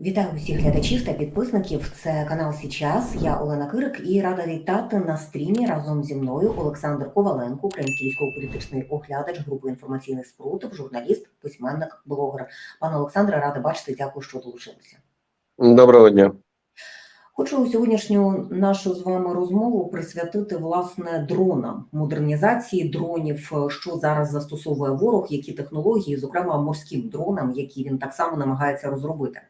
Вітаю усіх глядачів та підписників. Це канал Січас. Я Олена Кирик і рада вітати на стрімі разом зі мною Олександр Коваленко, український військово-політичний оглядач групи інформаційних спротив, журналіст, письменник, блогер. Пане Олександре, рада бачити. Дякую, що долучилися. Доброго дня. Хочу сьогоднішню нашу з вами розмову присвятити власне дронам, модернізації дронів, що зараз застосовує ворог, які технології, зокрема морським дронам, які він так само намагається розробити.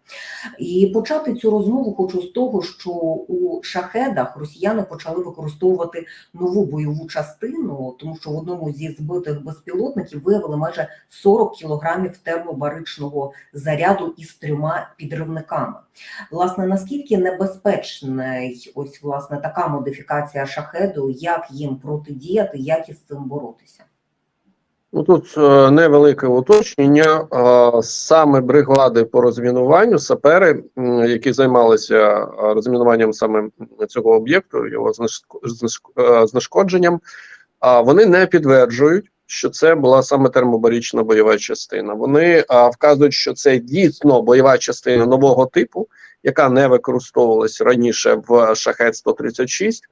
І почати цю розмову хочу з того, що у шахедах росіяни почали використовувати нову бойову частину, тому що в одному зі збитих безпілотників виявили майже 40 кілограмів термобаричного заряду із трьома підривниками. Власне, наскільки небезпечний ось власне така модифікація шахеду, як їм протидіяти, як із цим боротися? Ну тут е, невелике уточнення. Е, саме бригади по розмінуванню, сапери, які займалися е, розмінуванням саме цього об'єкту, його знешко- знешко- знешкодженням, вони не підтверджують, що це була саме термобарічна бойова частина. Вони вказують, що це дійсно бойова частина нового типу, яка не використовувалась раніше в шахет 136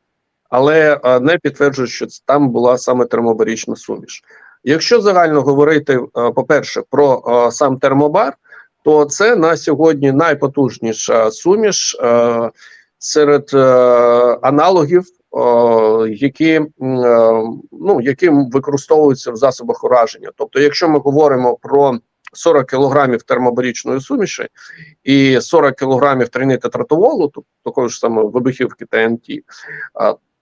але не підтверджують, що там була саме термобарічна суміш. Якщо загально говорити, по-перше, про сам термобар, то це на сьогодні найпотужніша суміш серед аналогів, які, ну, які використовуються в засобах ураження. Тобто, якщо ми говоримо про 40 кілограмів термобарічної суміші і 40 кілограмів тринитотратоволу, тобто такої ж самої вибухівки ТНТ,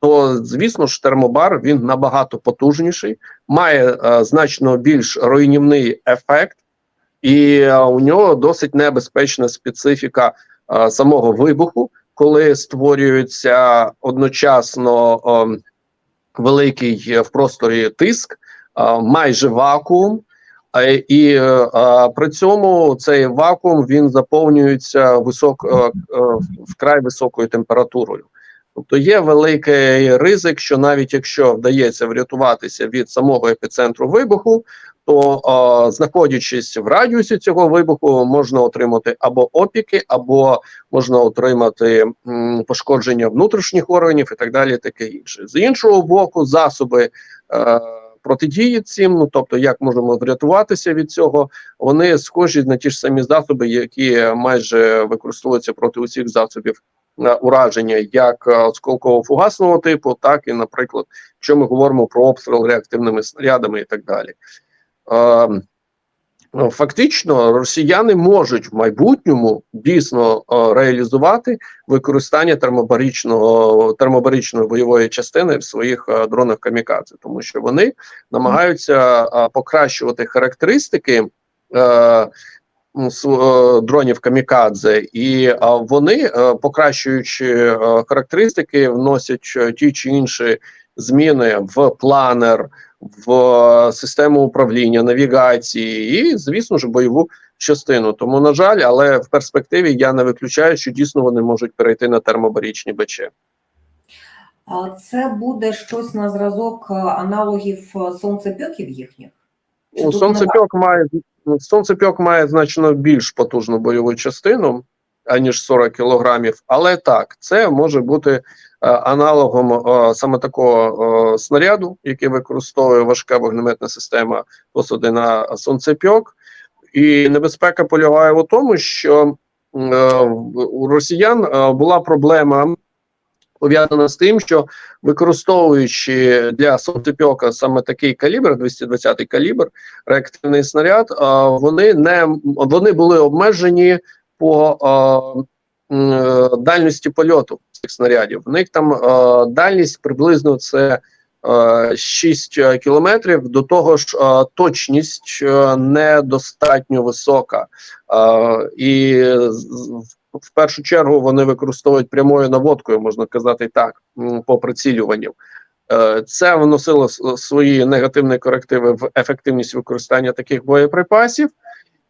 то звісно ж термобар він набагато потужніший, має е, значно більш руйнівний ефект, і е, у нього досить небезпечна специфіка е, самого вибуху, коли створюється одночасно е, великий в просторі тиск, майже вакуум. І е, при цьому цей вакуум він заповнюється висок, е, е, вкрай високою температурою. Тобто є великий ризик, що навіть якщо вдається врятуватися від самого епіцентру вибуху, то знаходячись в радіусі цього вибуху, можна отримати або опіки, або можна отримати пошкодження внутрішніх органів і так далі. Таке інше. З іншого боку, засоби. Протидії цим, ну тобто, як можемо врятуватися від цього, вони схожі на ті ж самі засоби, які майже використовуються проти усіх засобів е, ураження, як е, осколково-фугасного типу, так і, наприклад, якщо ми говоримо про обстріл реактивними снарядами і так далі. Ну, Фактично, росіяни можуть в майбутньому дійсно е, реалізувати використання термобарічного термобарічної бойової частини в своїх е, дронах камікадзе, тому що вони намагаються е, покращувати характеристики дронів камікадзе, і вони, покращуючи характеристики, вносять ті чи інші зміни в планер, в систему управління, навігації і, звісно ж, бойову частину. Тому, на жаль, але в перспективі я не виключаю, що дійсно вони можуть перейти на термобарічні БЧ. Це буде щось на зразок е, аналогів е, сонцепьоків їхніх? Ну, Сонцепьок має сонцепьок має значно більш потужну бойову частину, аніж 40 кілограмів, але так, це може бути е, аналогом е, саме такого е, снаряду, який використовує важка вогнеметна система посади на сонцепьок. І небезпека полягає у тому, що у росіян була проблема пов'язана з тим, що використовуючи для сонцепьока саме такий калібр, 220 калібр, реактивний снаряд, вони не вони були обмежені по е, дальності польоту цих снарядів. В них там дальність приблизно це а, 6 кілометрів. До того ж, точність недостатньо висока. І в першу чергу вони використовують прямою наводкою, можна казати так, по прицілюванню. Е, Це вносило свої негативні корективи в ефективність використання таких боєприпасів.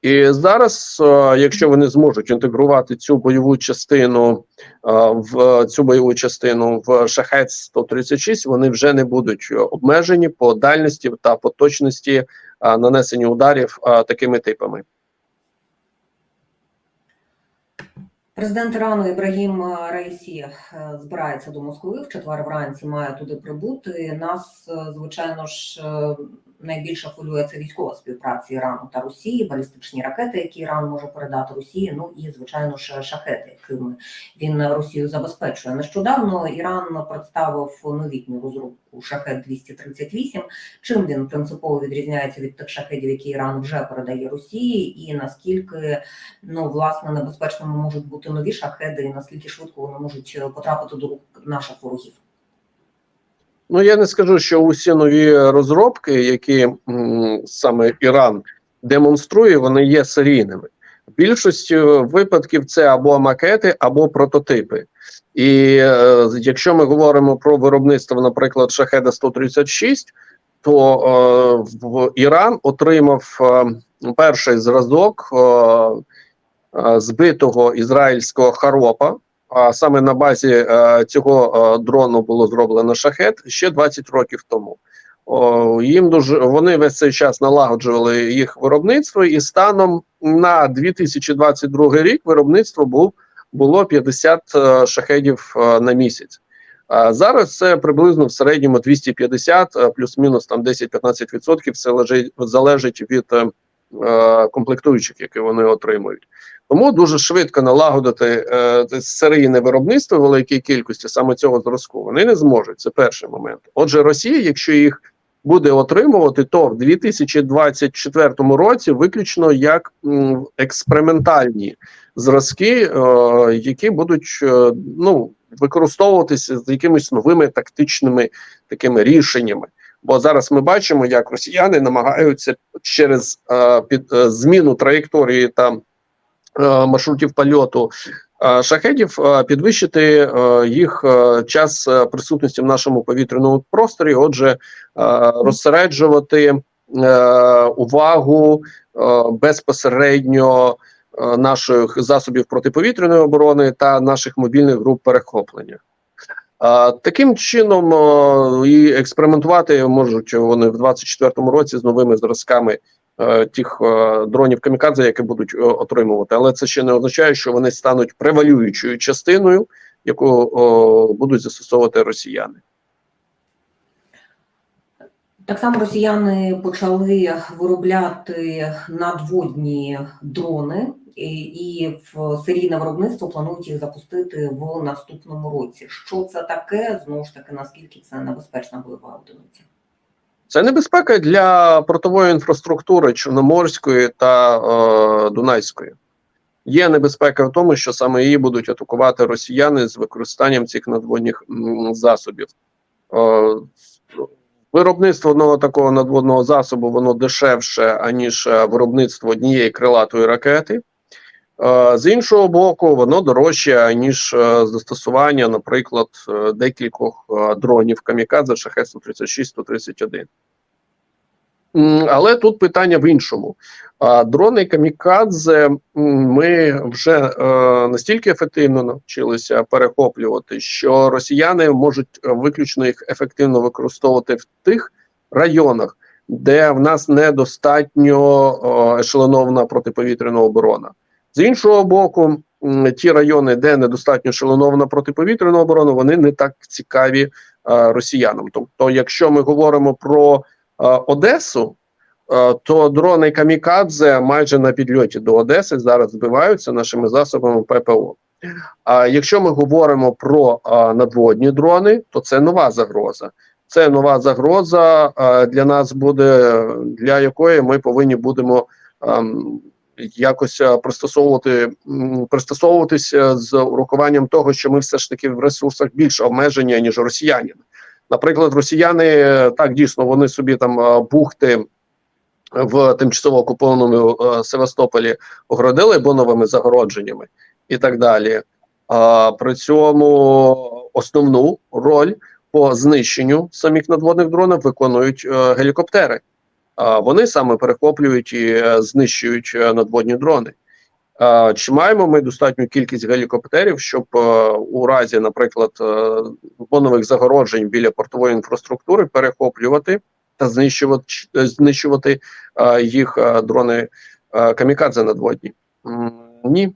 І зараз, е, якщо вони зможуть інтегрувати цю бойову частину е, в цю бойову частину в шахет 136, вони вже не будуть обмежені по дальності та по точності е, нанесення ударів такими типами. Президент Ірану Ібрагім Раїсі збирається до Москви в четвер вранці. Має туди прибути. Нас, звичайно ж, найбільше хвилює це військова співпраця Ірану та Росії, балістичні ракети, які Іран може передати Росії. Ну і звичайно ж шахети, якими він Росію забезпечує. Нещодавно Іран представив новітню розробку шахет 238 Чим він принципово відрізняється від тих шахедів, які Іран вже передає Росії, і наскільки ну власне небезпечними можуть бути нові шахеди, і наскільки швидко вони можуть потрапити до рук наших ворогів? Ну я не скажу, що усі нові розробки, які м, саме Іран демонструє, вони є серійними. Більшості випадків це або макети, або прототипи. І е, якщо ми говоримо про виробництво, наприклад, шахеда 136, то е, в Іран отримав е, перший зразок е, е, збитого ізраїльського харопа. А саме на базі е, цього е, дрону було зроблено шахет ще 20 років тому. О, їм дуже вони весь цей час налагоджували їх виробництво, і станом на 2022 рік виробництво був було 50 е, шахедів е, на місяць. А зараз це приблизно в середньому 250, е, плюс-мінус там 10-15%. Це лежить залежить від е, комплектуючих, які вони отримують. Тому дуже швидко налагодити е, серійне виробництво великій кількості саме цього зразку. Вони не зможуть. Це перший момент. Отже, Росія, якщо їх буде отримувати, то в 2024 році виключно як м, експериментальні зразки, е, які будуть е, ну використовуватися з якимись новими тактичними такими рішеннями. Бо зараз ми бачимо, як росіяни намагаються через е, під е, зміну траєкторії та е, маршрутів польоту е, шахедів е, підвищити е, їх е, час е, присутності в нашому повітряному просторі. Отже, е, розсереджувати е, увагу е, безпосередньо е, наших засобів протиповітряної оборони та наших мобільних груп перехоплення. Таким чином е, і експериментувати можуть вони в 24-му році з новими зразками е, тих е, дронів камікадзе, які будуть е, отримувати. Але це ще не означає, що вони стануть превалюючою частиною, яку е, будуть застосовувати росіяни. Так само росіяни почали виробляти надводні дрони, і в серійне виробництво планують їх запустити в наступному році. Що це таке? Знову ж таки, наскільки це небезпечна бойова одиниця? Це небезпека для портової інфраструктури Чорноморської та е, Дунайської. Є небезпека в тому, що саме її будуть атакувати росіяни з використанням цих надводних засобів. Е, виробництво одного такого надводного засобу воно дешевше, аніж е, виробництво однієї крилатої ракети. Е, з іншого боку, воно дорожче, ніж е, застосування, наприклад, е, декількох дронів камікадзе шахет 136 131 Але тут питання в іншому. Дрони камікадзе ми вже настільки ефективно навчилися перехоплювати, що росіяни можуть виключно їх ефективно використовувати в тих районах, де в нас недостатньо ешелонована протиповітряна оборона. З іншого боку, ті райони, де недостатньо ешелонована протиповітряна оборона, вони не так цікаві е, росіянам. Тобто, якщо ми говоримо про е, Одесу, е, то дрони Камікадзе майже на підльоті до Одеси зараз збиваються нашими засобами ППО. А якщо ми говоримо про е, надводні дрони, то це нова загроза. Це нова загроза е, для нас буде, для якої ми повинні будемо ем, якось е, пристосовувати пристосовуватися з урахуванням того, що ми все ж таки в ресурсах більш обмежені ніж росіяни. Наприклад, росіяни е, так дійсно вони собі там е, бухти в тимчасово окупованому Севастополі огородили боновими загородженнями і так далі. А при цьому основну роль по знищенню самих надводних дронів виконують е, гелікоптери. Вони саме перехоплюють і е, знищують е, надводні дрони. Чи маємо ми достатню кількість гелікоптерів, щоб е, у разі, наприклад, бонових загороджень біля портової інфраструктури перехоплювати та знищувати знищувати їх дрони камікадзе надводні? Ні.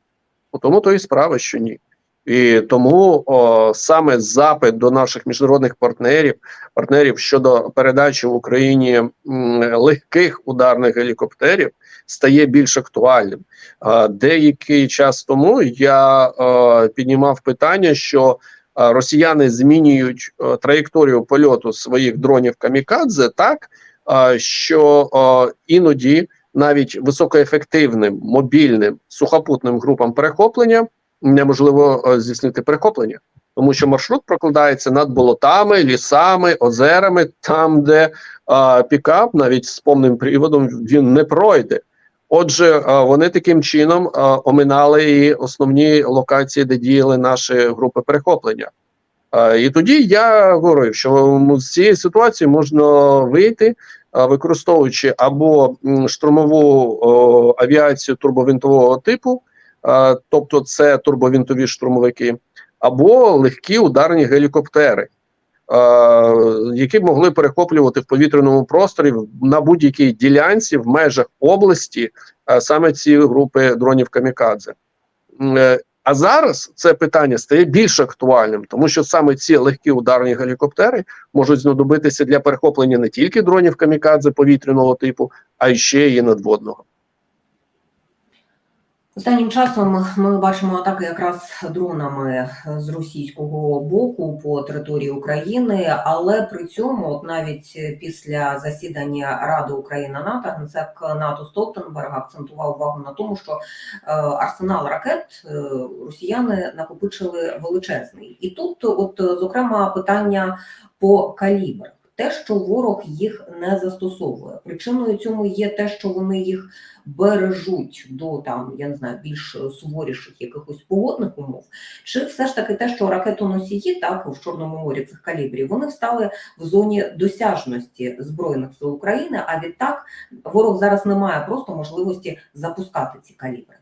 Тому то і справа, що ні. І тому о, саме запит до наших міжнародних партнерів, партнерів щодо передачі в Україні легких ударних гелікоптерів стає більш актуальним. Деякий час тому я е, піднімав питання, що росіяни змінюють траєкторію польоту своїх дронів камікадзе так, що е, іноді навіть високоефективним мобільним сухопутним групам перехоплення неможливо е, здійснити перехоплення, тому що маршрут прокладається над болотами, лісами, озерами, там, де е, пікап навіть з повним приводом він не пройде. Отже, е, вони таким чином е, оминали і основні локації, де діяли наші групи перехоплення. Е, І тоді я говорив, що з цієї ситуації можна вийти, використовуючи або штурмову о, авіацію турбовинтового типу, тобто це турбовинтові штурмовики, або легкі ударні гелікоптери, які могли перехоплювати в повітряному просторі на будь-якій ділянці в межах області саме ці групи дронів камікадзе. Е, А зараз це питання стає більш актуальним, тому що саме ці легкі ударні гелікоптери можуть знадобитися для перехоплення не тільки дронів камікадзе повітряного типу, а й ще і надводного. Останнім часом ми бачимо атаки якраз дронами з російського боку по території України, але при цьому, от навіть після засідання Ради Україна НАТО, генсек НАТО Столтенберг акцентував увагу на тому, що е, арсенал ракет е, росіяни накопичили величезний. І тут, от зокрема, питання по калібрах. Те, що ворог їх не застосовує. Причиною цьому є те, що вони їх бережуть до там, я не знаю, більш суворіших якихось погодних умов, чи все ж таки те, що ракетоносії, так в Чорному морі цих калібрів, вони встали в зоні досяжності збройних сил України. А відтак ворог зараз не має просто можливості запускати ці калібри.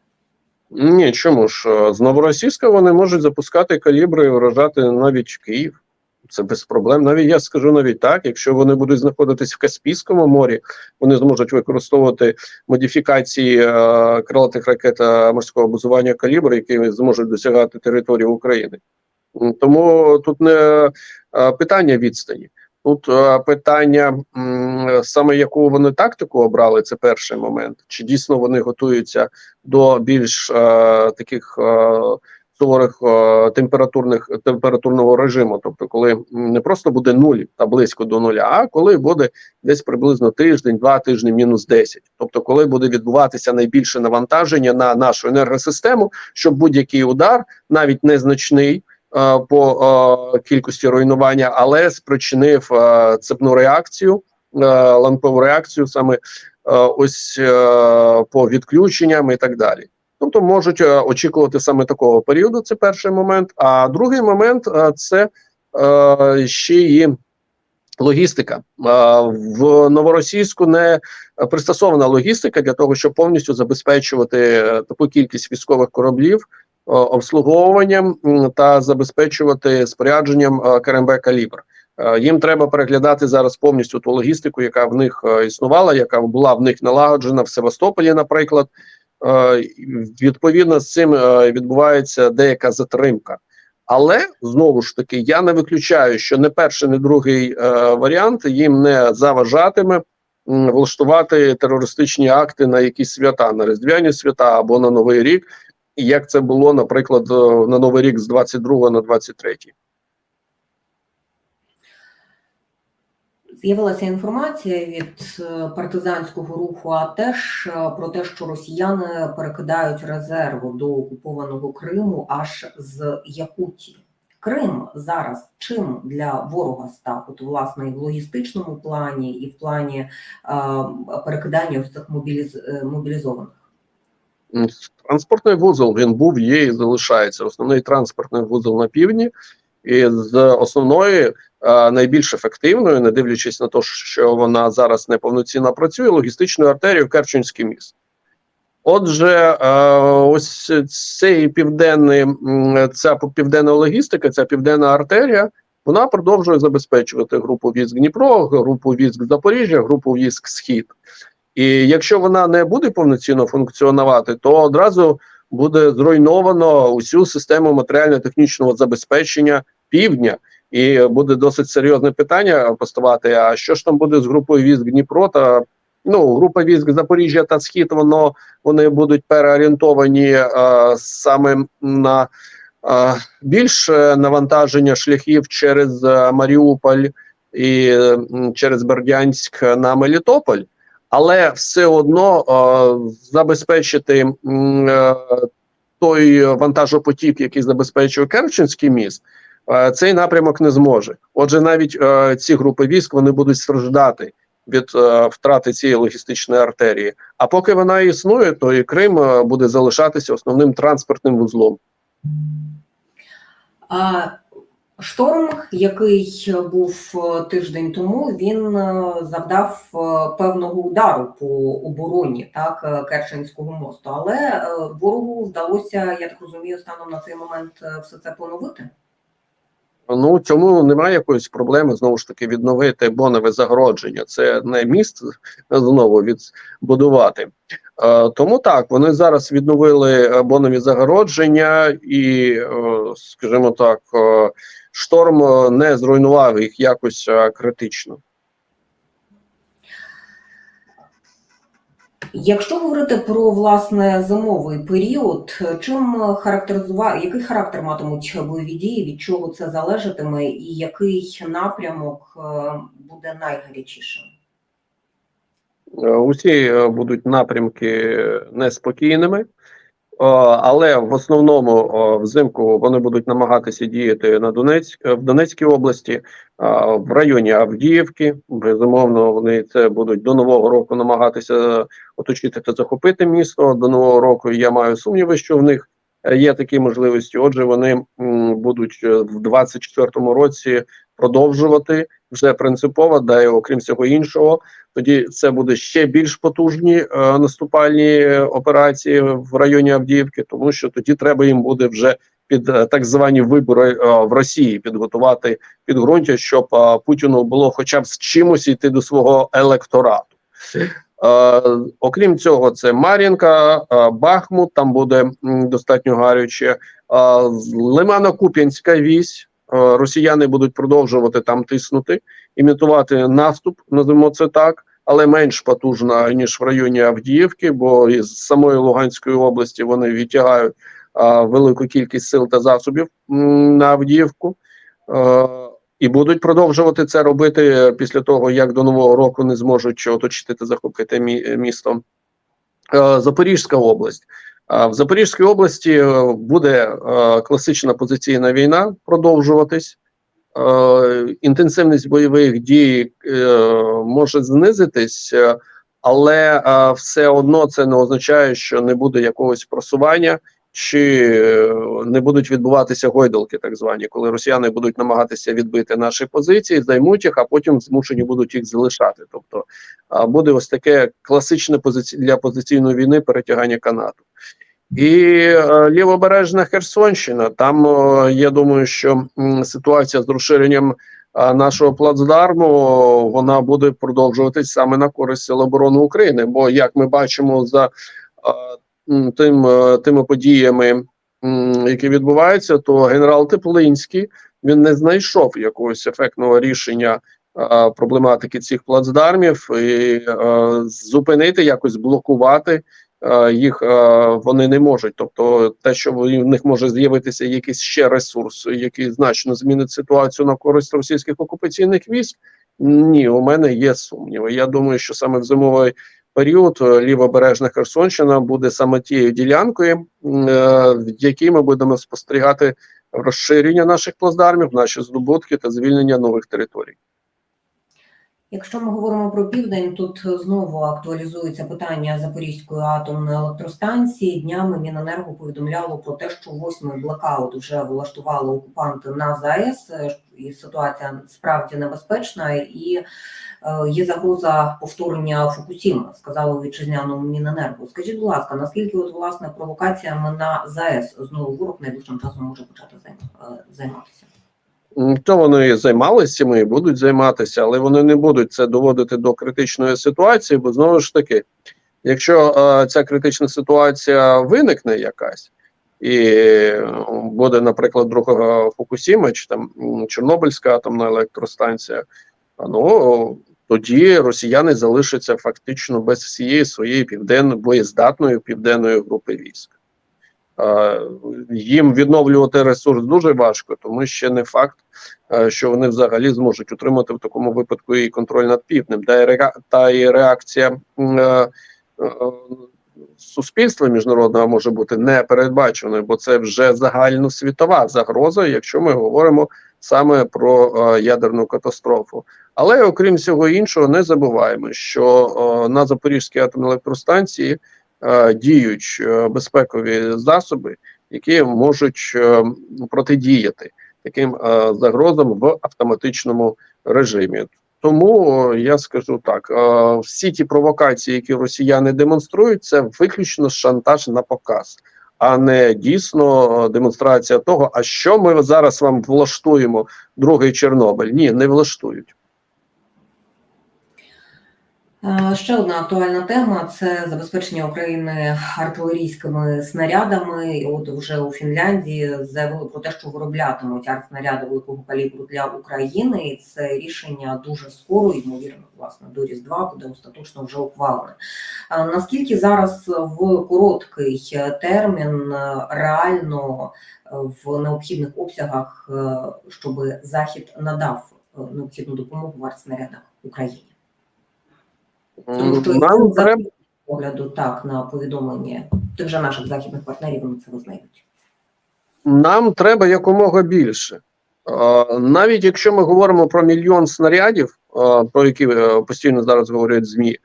Ні, чому ж з новоросійська вони можуть запускати калібри і вражати навіть Київ. Це без проблем. Навіть я скажу навіть так, якщо вони будуть знаходитись в Каспійському морі, вони зможуть використовувати модифікації е, крилатих ракет е, морського базування калібр, які зможуть досягати території України. Тому тут не е, питання відстані. Тут е, питання саме яку вони тактику обрали, це перший момент. Чи дійсно вони готуються до більш е, таких е, суворих е, температурних температурного режиму, тобто, коли не просто буде нуль та близько до нуля, а коли буде десь приблизно тиждень, два тижні, мінус 10. Тобто, коли буде відбуватися найбільше навантаження на нашу енергосистему, щоб будь-який удар, навіть незначний. е, По е, кількості руйнування, але спричинив е, цепну реакцію, е, лампову реакцію саме е, ось е, по відключенням і так далі. Тобто можуть е, очікувати саме такого періоду. Це перший момент. А другий момент е, це е, ще і логістика. В новоросійську не пристосована логістика для того, щоб повністю забезпечувати таку кількість військових кораблів. Обслуговуванням та забезпечувати спорядженням КРМБ калібр. Їм треба переглядати зараз повністю ту логістику, яка в них існувала, яка була в них налагоджена в Севастополі, наприклад. Е, Відповідно з цим е, відбувається деяка затримка. Але знову ж таки я не виключаю, що не перший, не другий е, варіант їм не заважатиме влаштувати терористичні акти на якісь свята, на різдвяні свята або на Новий рік, як це було, наприклад, на Новий рік з 22 на 23. З'явилася інформація від е, партизанського руху АТЕШ е, про те, що росіяни перекидають резерву до окупованого Криму аж з Якутії. Крим зараз чим для ворога став? От власне і в логістичному плані, і в плані е, перекидання ось цих мобіліз... мобілізованих. Транспортний вузол він був, є і залишається. Основний транспортний вузол на півдні, і з основної е, найбільш ефективною, не дивлячись на те, що вона зараз неповноцінно працює, логістичною артерією Керченський міст. Отже, е, ось цей південний, ця південна логістика, ця південна артерія, вона продовжує забезпечувати групу військ Дніпро, групу військ Запоріжжя, групу військ Схід. І якщо вона не буде повноцінно функціонувати, то одразу буде зруйновано усю систему матеріально-технічного забезпечення півдня. І буде досить серйозне питання поставати: а що ж там буде з групою військ Дніпро та ну група військ Запоріжжя та Схід, воно вони будуть переорієнтовані е, саме на е, більше навантаження шляхів через е, Маріуполь і е, через Бердянськ на Мелітополь, але все одно е, забезпечити е, той вантажопотік, який забезпечує Керченський міст. Е, Цей напрямок не зможе. Отже, навіть е, ці групи військ вони будуть страждати від е, втрати цієї логістичної артерії. А поки вона існує, то і Крим буде залишатися основним транспортним вузлом. А шторм, який був тиждень тому, він завдав певного удару по обороні так Керченського мосту. Але ворогу вдалося, я так розумію, станом на цей момент все це поновити. Ну цьому немає якоїсь проблеми знову ж таки відновити бонове загородження. Це не міст знову відбудувати. Е, тому так вони зараз відновили е, бонові загородження, і, е, скажімо так, е, шторм е, не зруйнував їх якось е, критично. Якщо говорити про власне зимовий період, чим характеризувати який характер матимуть бойові дії, від чого це залежатиме, і який напрямок е, буде найгарячішим? Усі е, будуть напрямки неспокійними, е, але в основному е, взимку вони будуть намагатися діяти на Донецьк в Донецькій області, е, в районі Авдіївки. Безумовно, вони це будуть до нового року намагатися оточити та захопити місто. До нового року я маю сумніви, що в них е, є такі можливості. Отже, вони будуть е, в 24-му році продовжувати вже принципово, да і окрім всього іншого тоді це буде ще більш потужні е, наступальні е, операції в районі Авдіївки, тому що тоді треба їм буде вже під е, так звані вибори е, в Росії підготувати підґрунтя, щоб е, Путіну було хоча б з чимось йти до свого електорату. Е, окрім цього, це Мар'їнка, е, Бахмут, там буде м, достатньо гаряче. Е, Лимано-Куп'янська вісь. Е, Росіяни будуть продовжувати там тиснути імітувати наступ, називаємо це так, але менш потужна ніж в районі Авдіївки, бо із самої Луганської області вони відтягають велику кількість сил та засобів на Авдіївку. Е, і будуть продовжувати це робити після того, як до нового року не зможуть оточити та захопити мі- місто. Е, Запорізька область. В Запорізькій області е, буде е, класична позиційна війна продовжуватись. Е, інтенсивність бойових дій може знизитись, але все одно це не означає, що не буде якогось просування, чи е, не будуть відбуватися гойдалки, так звані, коли росіяни будуть намагатися відбити наші позиції, займуть їх, а потім змушені будуть їх залишати. Тобто буде ось таке класичне позиці... для позиційної війни перетягання канату. І е, лівобережна Херсонщина. Там е, я думаю, що ситуація з розширенням нашого плацдарму вона буде продовжуватись саме на користь Сил оборони України. Бо як ми бачимо за тим, е, тими подіями, які відбуваються, то генерал Теплинський він не знайшов якогось ефектного рішення. е, Проблематики цих плацдармів і е, зупинити, якось блокувати їх вони не можуть. Тобто, те, що в них може з'явитися якийсь ще ресурс, який значно змінить ситуацію на користь російських окупаційних військ. Ні, у мене є сумніви. Я думаю, що саме в зимовий період е, лівобережна Херсонщина буде саме тією ділянкою, е, в якій ми будемо спостерігати розширення наших плацдармів, наші здобутки та звільнення нових територій. Якщо ми говоримо про південь, тут знову актуалізується питання Запорізької атомної електростанції. Днями Міненерго повідомляло про те, що восьмий блекаут вже влаштували окупанти на ЗАЕС, е, і ситуація справді небезпечна, і е, є загроза повторення Фукусіми, сказали у вітчизняному Міненерго. Скажіть, будь ласка, наскільки от власне провокаціями на ЗАЕС знову ворог найближчим часом може почати займ- е, займатися? То вони займалися цим і будуть займатися, але вони не будуть це доводити до критичної ситуації, бо знову ж таки, Якщо е, ця критична ситуація виникне якась, і буде, наприклад, друга Фукусіма чи там Чорнобильська атомна електростанція, ну тоді росіяни залишаться фактично без всієї своєї південної боєздатної південної групи військ. Їм відновлювати ресурс дуже важко, тому ще не факт, е, що вони взагалі зможуть утримати в такому випадку і контроль над півднем. Та і, реакція е, е, суспільства міжнародного може бути непередбаченою, бо це вже загальносвітова загроза, якщо ми говоримо саме про ядерну катастрофу. Але окрім всього іншого, не забуваємо, що на Запорізькій атомній електростанції діють е, безпекові засоби, які можуть е, протидіяти таким е, загрозам в автоматичному режимі. Тому е, я скажу так: е, всі ті провокації, які росіяни демонструють, це виключно шантаж на показ, а не дійсно е, демонстрація того, а що ми зараз вам влаштуємо другий Чорнобиль. Ні, не влаштують. Е, Ще одна актуальна тема це забезпечення України артилерійськими снарядами. От вже у Фінляндії заявили про те, що вироблятимуть артснаряди великого калібру для України. І це рішення дуже скоро, ймовірно, власне, до Різдва буде остаточно вже ухвалене. Наскільки зараз в короткий термін реально в необхідних обсягах, е, щоб Захід надав е, необхідну допомогу в артснарядах Україні? Тому що Нам треба погляду так на повідомлення тих же наших західних партнерів вони це визнають. нам треба якомога більше. Навіть якщо ми говоримо про мільйон снарядів, про які е, постійно зараз говорять ЗМІ,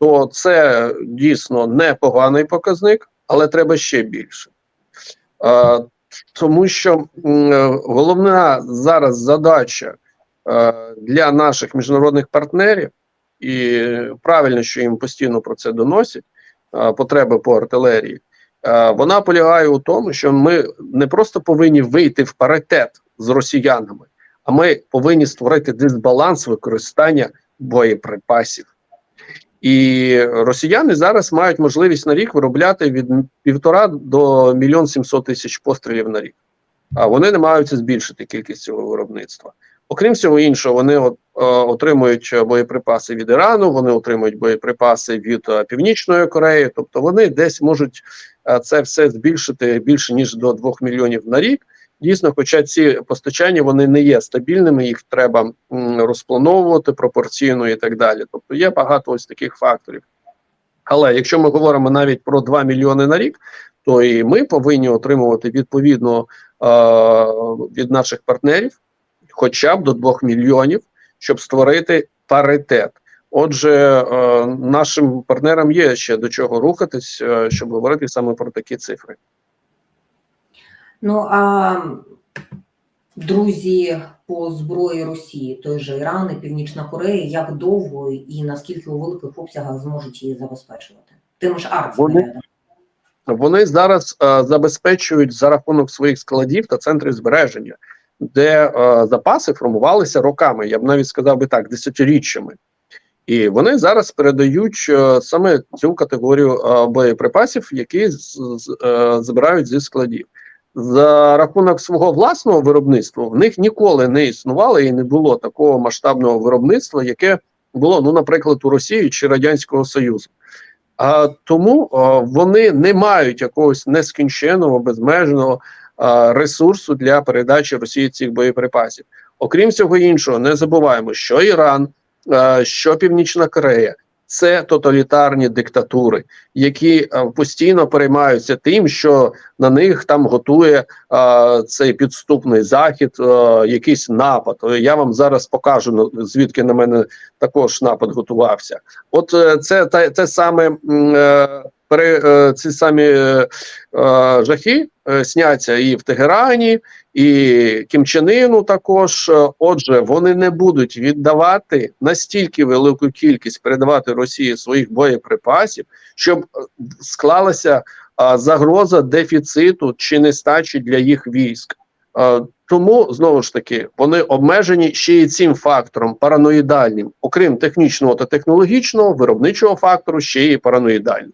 то це дійсно непоганий показник, але треба ще більше. Тому що е, головна зараз задача е, для наших міжнародних партнерів, і правильно, що їм постійно про це доносять, потреби по артилерії. Вона полягає у тому, що ми не просто повинні вийти в паритет з росіянами, а ми повинні створити дисбаланс використання боєприпасів. І росіяни зараз мають можливість на рік виробляти від півтора до мільйон сімсот тисяч пострілів на рік. А вони не мають збільшити кількість цього виробництва. Окрім всього іншого, вони от, е, отримують боєприпаси від Ірану, вони отримують боєприпаси від е, Північної Кореї, тобто вони десь можуть е, це все збільшити більше ніж до 2 мільйонів на рік. Дійсно, хоча ці постачання вони не є стабільними, їх треба м, розплановувати пропорційно і так далі. Тобто є багато ось таких факторів. Але якщо ми говоримо навіть про 2 мільйони на рік, то і ми повинні отримувати відповідно е, від наших партнерів хоча б до 2 мільйонів, щоб створити паритет. Отже, е, нашим партнерам є ще до чого рухатись, е, щоб говорити саме про такі цифри. Ну а друзі по зброї Росії, той же Іран і Північна Корея, як довго і наскільки у великих обсягах зможуть її забезпечувати? Тим ж артснарядами. Вони зараз е, забезпечують за рахунок своїх складів та центрів збереження, де е, запаси формувалися роками. Я б навіть сказав би так, десятиріччями. І вони зараз передають е, саме цю категорію е, боєприпасів, які з, з, е, збирають зі складів. За рахунок свого власного виробництва в них ніколи не існувало і не було такого масштабного виробництва, яке було, ну, наприклад, у Росії чи Радянського Союзу. А тому а, вони не мають якогось нескінченного, безмежного ресурсу для передачі Росії цих боєприпасів. Окрім всього іншого, не забуваємо, що Іран, що Північна Корея це тоталітарні диктатури, які постійно переймаються тим, що на них там готує цей підступний захід, якийсь напад. Я вам зараз покажу ну, звідки на мене також напад готувався. От е, це те, те саме е, пере, е, ці самі е, е, жахи сняться і в Тегерані, і Кімчанину також. Отже, вони не будуть віддавати настільки велику кількість передавати Росії своїх боєприпасів, щоб склалася загроза дефіциту чи нестачі для їх військ. Тому знову ж таки вони обмежені ще й цим фактором параноїдальним, окрім технічного та технологічного, виробничого фактору, ще й параноїдальним.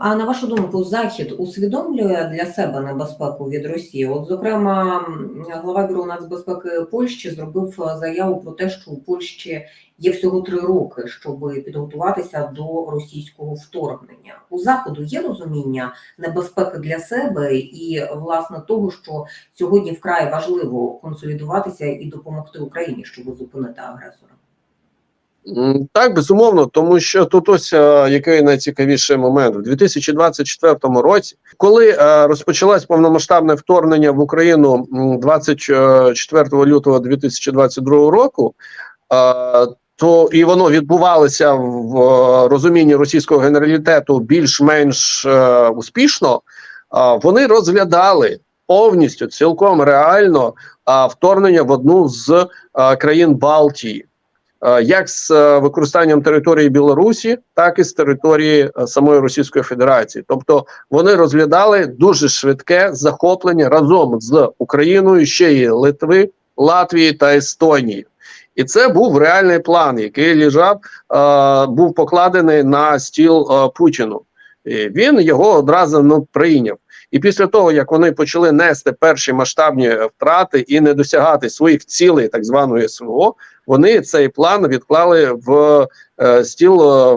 А на вашу думку, Захід усвідомлює для себе небезпеку від Росії? От, зокрема, глава бюро нацбезпеки Польщі зробив е, заяву про те, що у Польщі є всього три роки, щоб підготуватися до російського вторгнення. У заходу є розуміння небезпеки для себе і власне того, що сьогодні вкрай важливо консолідуватися і допомогти Україні, щоб зупинити агресора. Так, безумовно, тому що тут ось е, який найцікавіший момент у 2024 році, коли е, розпочалось повномасштабне вторгнення в Україну м, 24 лютого 2022 року, е, то і воно відбувалося в е, розумінні російського генералітету більш-менш е, успішно. е, Вони розглядали повністю цілком реально е, вторгнення в одну з е, країн Балтії е, як з е, використанням території Білорусі, так і з території е, самої Російської Федерації. Тобто вони розглядали дуже швидке захоплення разом з Україною, ще й Литви, Латвії та Естонії. І це був реальний план, який лежав, е, був покладений на стіл е, Путіну. І він його одразу ну, прийняв. І після того, як вони почали нести перші масштабні е, втрати і не досягати своїх цілей, так званої СВО, вони цей план відклали в е, стіл е,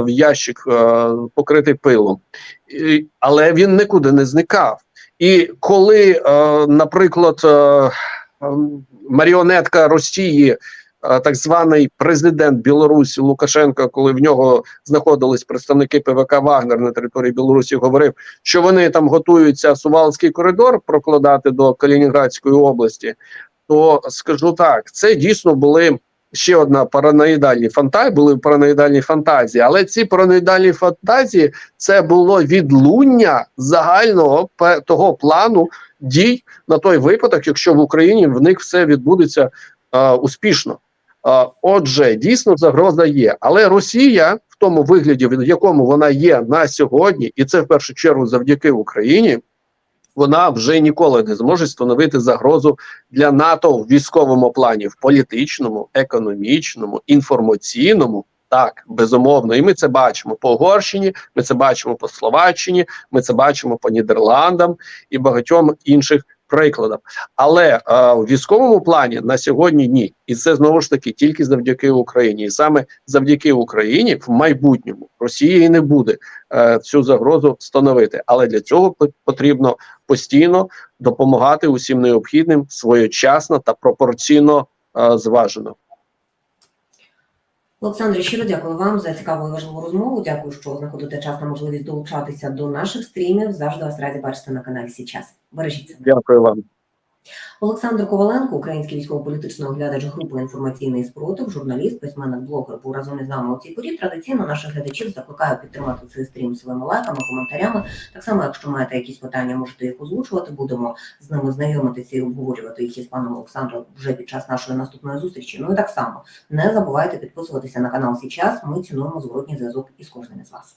в, ящик, е, покритий пилом, але він нікуди не зникав. І коли, наприклад, ем, маріонетка Росії, так званий президент Білорусі Лукашенко, коли в нього знаходились представники ПВК Вагнер на території Білорусі, говорив, що вони там готуються Сувалський коридор прокладати до Калінінградської області, то скажу так, це дійсно були ще одна параноїдальні фантазії, були параноїдальні фантазії, але ці параноїдальні фантазії це було відлуння загального того плану дій на той випадок, якщо в Україні в них все відбудеться е, успішно. Е, отже, дійсно загроза є, але Росія в тому вигляді, в якому вона є на сьогодні, і це в першу чергу завдяки Україні. Вона вже ніколи не зможе становити загрозу для НАТО в військовому плані, в політичному, економічному, інформаційному. Так, безумовно, і ми це бачимо по Угорщині, ми це бачимо по Словаччині, ми це бачимо по Нідерландам і багатьом інших прикладам. Але е, в військовому плані на сьогодні ні, і це знову ж таки тільки завдяки Україні, і саме завдяки Україні в майбутньому Росії не буде е, цю загрозу становити. Але для цього пот- потрібно постійно допомагати усім необхідним своєчасно та пропорційно е, зважено. Олександре, щиро дякую вам за цікаву і важливу розмову. Дякую, що знаходите час на можливість долучатися до наших стрімів. Завжди вас раді бачити на каналі Січас. Бережіть себе. Дякую вам. Олександр Коваленко, український військово-політичний оглядач групи інформаційний спротив, журналіст, письменник, блогер, був разом із нами у цій порі. Традиційно наших глядачів закликаю підтримати цей стрім своїми лайками, коментарями. Так само, якщо маєте якісь питання, можете їх озвучувати. Будемо з ними знайомитися і обговорювати їх із паном Олександром вже під час нашої наступної зустрічі. Ну і так само не забувайте підписуватися на канал Січас. Ми цінуємо зворотній зв'язок із кожним із вас.